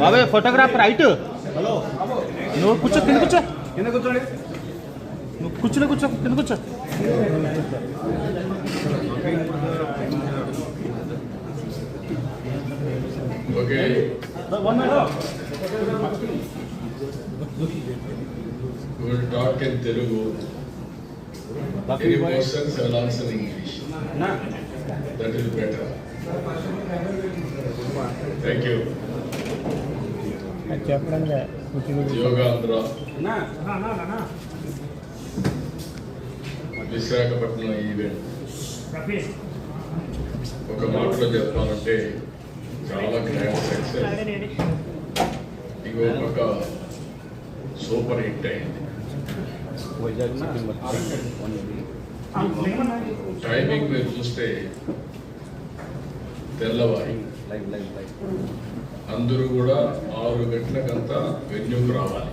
బాబాయ్ photographer right నువ్వు కూర్చో కింద కూర్చో. కింద కూర్చోండి. నువ్వు కూర్చుని కూర్చో కింద కూర్చో. Okay. Will talk in Telugu. Any questions, I will answer That will be better. Thank you. Yogandhra Visakhapatnam event ఒక మాటలో చెప్పాలంటే చాలా గ్రాండ్ సక్సెస్ ఇంకో పక్క సూపర్ హిట్ అయింది. టైమింగ్ మీరు చూస్తే తెల్లవారి. అందరూ కూడా ఆరు గంటలకంతా వెన్యూకి రావాలి.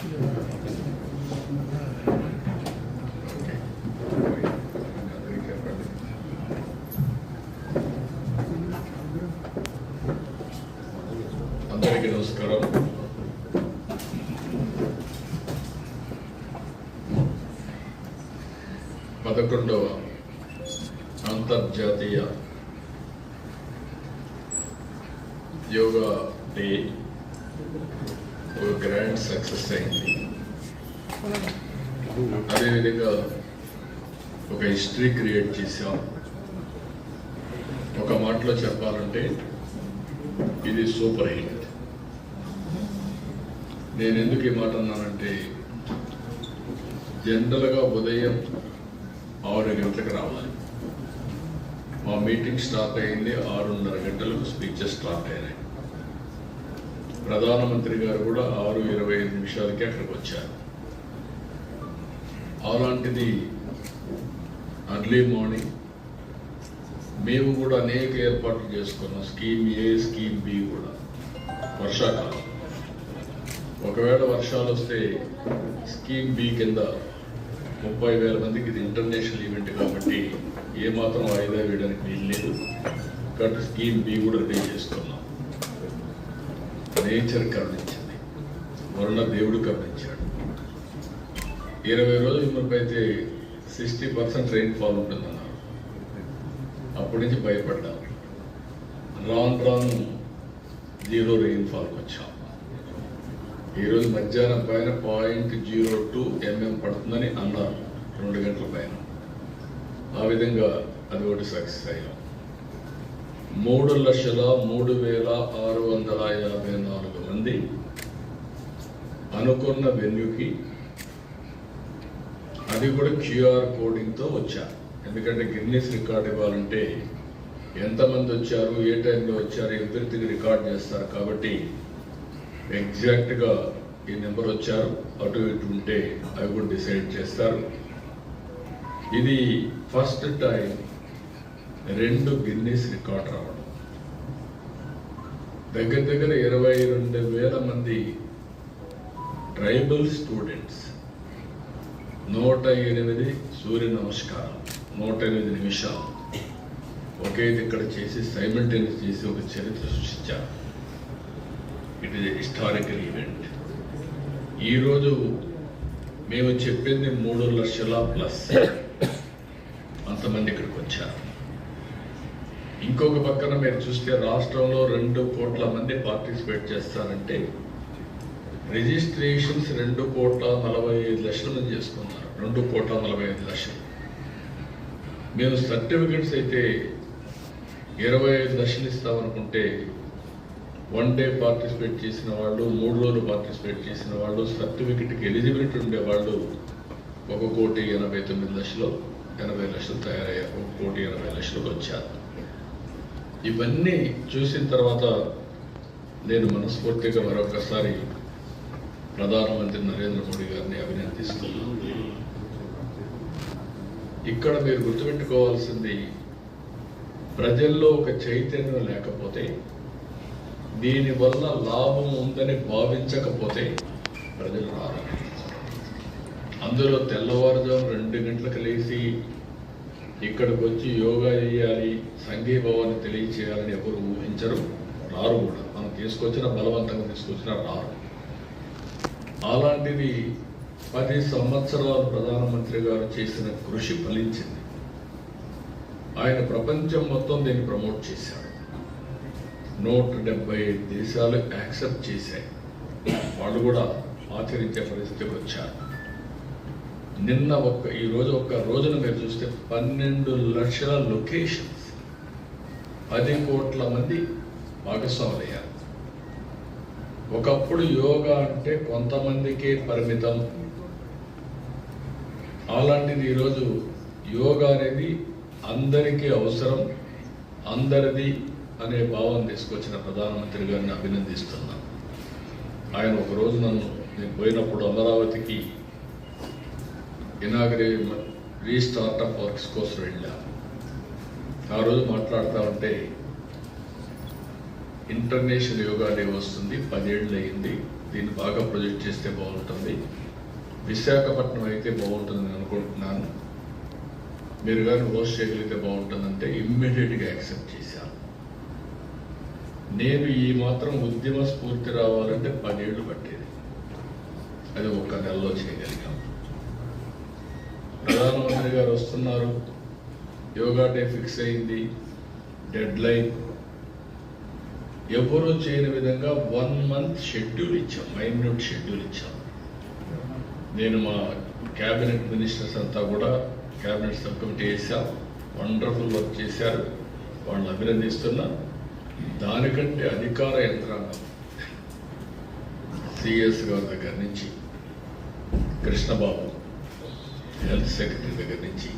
అందరికీ నమస్కారం. పదకొండవ అంతర్జాతీయ యోగా డే. ఒక గ్రాండ్ సక్సెస్ అయింది. అదేవిధంగా ఒక హిస్టరీ క్రియేట్ చేశాం. ఒక మాటలో చెప్పాలంటే ఇది సూపర్ హిట్ నేను ఎందుకు ఈ మాట అన్నానంటే జనరల్గా ఉదయం ఆరు గంటలకు రావాలి. మా మీటింగ్ స్టార్ట్ అయింది ఆరున్నర గంటలకు స్పీచెస్ స్టార్ట్ అయినాయి. ప్రధానమంత్రి గారు కూడా ఆరు ఇరవై ఐదు నిమిషాలకి అక్కడికి వచ్చారు. అలాంటిది అర్లీ మార్నింగ్ మేము కూడా అనేక ఏర్పాట్లు చేసుకున్నాం. స్కీమ్ ఏ స్కీమ్ బి కూడా వర్షాకాలం. ఒకవేళ వర్షాలు వస్తే స్కీమ్ బి కింద ముప్పై వేల మందికి ఇది ఇంటర్నేషనల్ ఈవెంట్ కాబట్టి ఏమాత్రం వాయిదా వేయడానికి వీలు లేదు. కాబట్టి స్కీమ్ బి కూడా రెడీ చేసుకున్నాం. నేచర్ కరుణించింది. వరుణ దేవుడు కరుణించాడు. ఇరవై రోజుల మునుపు అయితే సిక్స్టీ పర్సెంట్ రెయిన్ ఫాల్ ఉంటుందన్నారు. అప్పటి నుంచి భయపడ్డాం. రాను రాను జీరో రెయిన్ ఫాల్కి వచ్చాం. ఈరోజు మధ్యాహ్నం పైన పాయింట్ జీరో టూ ఎంఎం పడుతుందని అన్నారు. రెండు గంటల పైన. ఆ విధంగా అది ఒకటి సక్సెస్ అయ్యాం. మూడు లక్షల మూడు వేల ఆరు వందల యాభై నాలుగు మంది అనుకున్న వెన్యూకి అది కూడా క్యూఆర్ కోడింగ్తో వచ్చారు ఎందుకంటే గిన్నీస్ రికార్డ్ ఇవ్వాలంటే ఎంతమంది వచ్చారు ఏ టైంలో వచ్చారు ఎవ్రీథింగ్ రికార్డ్ చేస్తారు కాబట్టి ఎగ్జాక్ట్గా ఈ నెంబర్ వచ్చారు. అటు ఇటు ఉంటే అవి కూడా డిసైడ్ చేస్తారు. ఇది ఫస్ట్ టైం రెండు గిన్నీస్ రికార్డ్ రావడం. దగ్గర దగ్గర ఇరవై రెండు వేల మంది ట్రైబల్ స్టూడెంట్స్. నూట ఎనిమిది సూర్య నమస్కారం నూట ఎనిమిది నిమిషాలు. ఒకే ఇక్కడ చేసి సైమల్టేనియస్ చేసి ఒక చరిత్ర సృష్టించారు. ఇట్ ఈస్ హిస్టారికల్ ఈవెంట్ ఈరోజు మేము చెప్పింది మూడు లక్షల ప్లస్ అంతమంది ఇక్కడికి వచ్చారు. ఇంకొక పక్కన మీరు చూస్తే రాష్ట్రంలో రెండు కోట్ల మంది పార్టిసిపేట్ చేస్తారంటే రిజిస్ట్రేషన్స్ రెండు కోట్ల నలభై ఐదు లక్షల మంది చేసుకున్నారు. రెండు కోట్ల నలభై ఐదు లక్షలు. మేము సర్టిఫికెట్స్ అయితే ఇరవై ఐదు లక్షలు ఇస్తామనుకుంటే వన్ డే పార్టిసిపేట్ చేసిన వాళ్ళు మూడు రోజులు పార్టిసిపేట్ చేసిన వాళ్ళు సర్టిఫికెట్కి ఎలిజిబిలిటీ ఉండే వాళ్ళు ఒక కోటి ఎనభై తొమ్మిది లక్షలు ఎనభై లక్షలు తయారయ్యారు. ఒక కోటి ఎనభై లక్షలకు వచ్చారు. ఇవన్నీ చూసిన తర్వాత నేను మనస్ఫూర్తిగా మరొకసారి ప్రధానమంత్రి నరేంద్ర మోడీ గారిని అభినందిస్తున్నాను. ఇక్కడ మీరు గుర్తుపెట్టుకోవాల్సింది ప్రజల్లో ఒక చైతన్యం లేకపోతే దీనివల్ల లాభం ఉందని భావించకపోతే ప్రజలు రారు. అందులో తెల్లవారుజాము రెండు గంటలకు లేచి ఇక్కడికి వచ్చి యోగా చేయాలి సంఘీభావాన్ని తెలియచేయాలని ఎవరు ఊహించరు రారు కూడా. మనం తీసుకొచ్చిన బలవంతంగా తీసుకొచ్చిన రారు. అలాంటిది పది సంవత్సరాలు ప్రధానమంత్రి గారు చేసిన కృషి ఫలించింది. ఆయన ప్రపంచం మొత్తం దీన్ని ప్రమోట్ చేశారు. నూట డెబ్బై ఐదు దేశాలు యాక్సెప్ట్ చేశాయి. వాళ్ళు కూడా ఆచరించే పరిస్థితికి వచ్చారు. నిన్న ఒక్క ఈ రోజు ఒక్క రోజున మీరు చూస్తే పన్నెండు లక్షల లొకేషన్స్. పది కోట్ల మంది భాగస్వాములయ్యారు. ఒకప్పుడు యోగా అంటే కొంతమందికే పరిమితం. అలాంటిది ఈరోజు యోగా అనేది అందరికీ అవసరం అందరిది అనే భావం తీసుకొచ్చిన ప్రధానమంత్రి గారిని అభినందిస్తున్నాను. ఆయన ఒక రోజు నన్ను నేను పోయినప్పుడు అమరావతికి ఇనాగ్రేట్ రీస్టార్ట్ వర్క్స్ కోసం వెళ్ళా. ఆ రోజు మాట్లాడుతూ ఉంటే ఇంటర్నేషనల్ యోగా డే వస్తుంది పదేళ్ళు అయింది దీన్ని బాగా ప్రొజెక్ట్ చేస్తే బాగుంటుంది విశాఖపట్నం అయితే బాగుంటుందని అనుకుంటున్నాను. మీరు కానీ హోస్ట్ చేయగలిగితే బాగుంటుందంటే ఇమ్మీడియట్గా యాక్సెప్ట్ చేశాను నేను ఈ మాత్రం ఉద్యమ స్ఫూర్తి రావాలంటే పదేళ్ళు పట్టేది. అది ఒక్క నెలలో చేయగలిగాము ప్రధానమంత్రి గారు వస్తున్నారు. యోగా డే ఫిక్స్ అయింది. డెడ్ లైన్ ఎవరూ చేయని విధంగా వన్ మంత్ షెడ్యూల్ ఇచ్చాం. మైన్యూట్ షెడ్యూల్ ఇచ్చాం. నేను మా క్యాబినెట్ మినిస్టర్స్ అంతా కూడా క్యాబినెట్ సబ్ కమిటీ వేసాం. వండర్ఫుల్ వర్క్ చేశారు. వాళ్ళని అభినందిస్తున్నా. దానికంటే అధికార యంత్రాంగం సిఎస్ గారి దగ్గర నుంచి కృష్ణబాబు హెల్త్ సెక్రటరీ దగ్గర నుంచి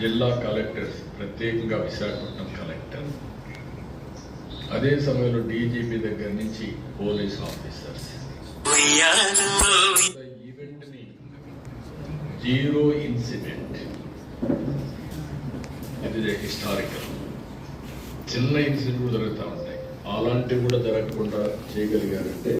జిల్లా కలెక్టర్స్ ప్రత్యేకంగా విశాఖపట్నం కలెక్టర్ అదే సమయంలో డీజీపీ దగ్గర నుంచి పోలీస్ ఆఫీసర్స్. ఈవెంట్ని జీరో ఇన్సిడెంట్. ఇది హిస్టారికల్. చిన్న ఇన్సిడెంట్ కూడా జరుగుతూ ఉంటాయి. అలాంటివి కూడా జరగకుండా చేయగలిగారంటే